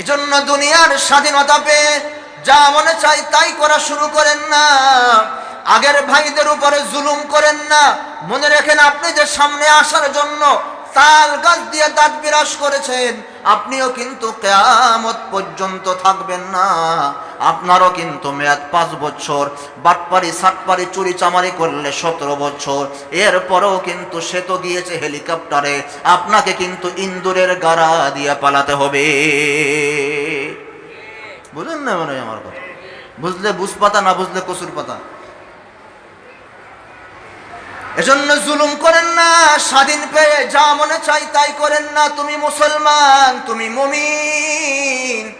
এজন্য দুনিয়ার স্বাধীনতা পেয়ে যা মনে চাই তাই করা শুরু করেন না। আগের ভাইদের উপরে জুলুম করেন না। মনে রেখেন আপনি যে সামনে আসার জন্য তাল গাছ দিয়ে দাঁত বিরাজ করেছেন, আপনিও কিন্তু কেয়ামত পর্যন্ত থাকবেন না। আপনারও কিন্তু মেয়াদ পাঁচ বছর বাটপারি সাতপারি চুরি চামারি করলে সতেরো বছর। এরপরেও কিন্তু সে তো গিয়েছে হেলিকপ্টারে, আপনাকে কিন্তু ইন্দুরের গাড়া দিয়ে পালাতে হবে। বুঝলেন না মনে আমার কথা? বুঝলে বুঝ পাতা না বুঝলে কসুর পাতা এজন্য জুলুম করেন না, স্বাধীন পেয়ে যা মনে চাই তাই করেন না। তুমি মুসলমান, তুমি মমিন।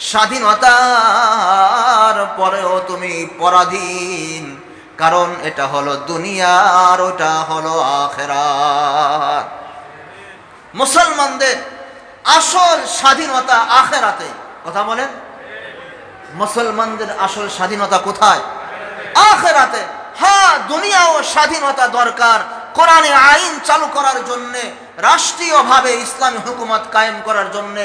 স্বাধীনতার পরেও তুমি পরাধীন। কারণ এটা হলো দুনিয়া আর ওটা হলো আখেরাত। মুসলমানদের আসল স্বাধীনতা আখেরাতে। কথা বলেন? মুসলমানদের আসল স্বাধীনতা কোথায়? আখেরাতে। হ্যাঁ দুনিয়াও স্বাধীনতা দরকার। কোরআনে আইন চালু করার জন্য, রাষ্ট্রীয়ভাবে ইসলামী হুকুমত কায়েম করার জন্য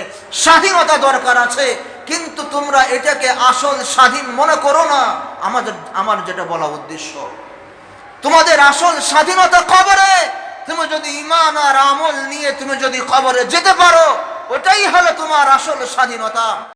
স্বাধীনতা দরকার আছে। কিন্তু তোমরা এটাকে আসল স্বাধীন মনে করো না। আমাদের, আমার যেটা বলা উদ্দেশ্য, তোমাদের আসল স্বাধীনতা কবরে। তুমি যদি ইমান আর আমল নিয়ে তুমি যদি কবরে যেতে পারো, ওটাই হলো তোমার আসল স্বাধীনতা।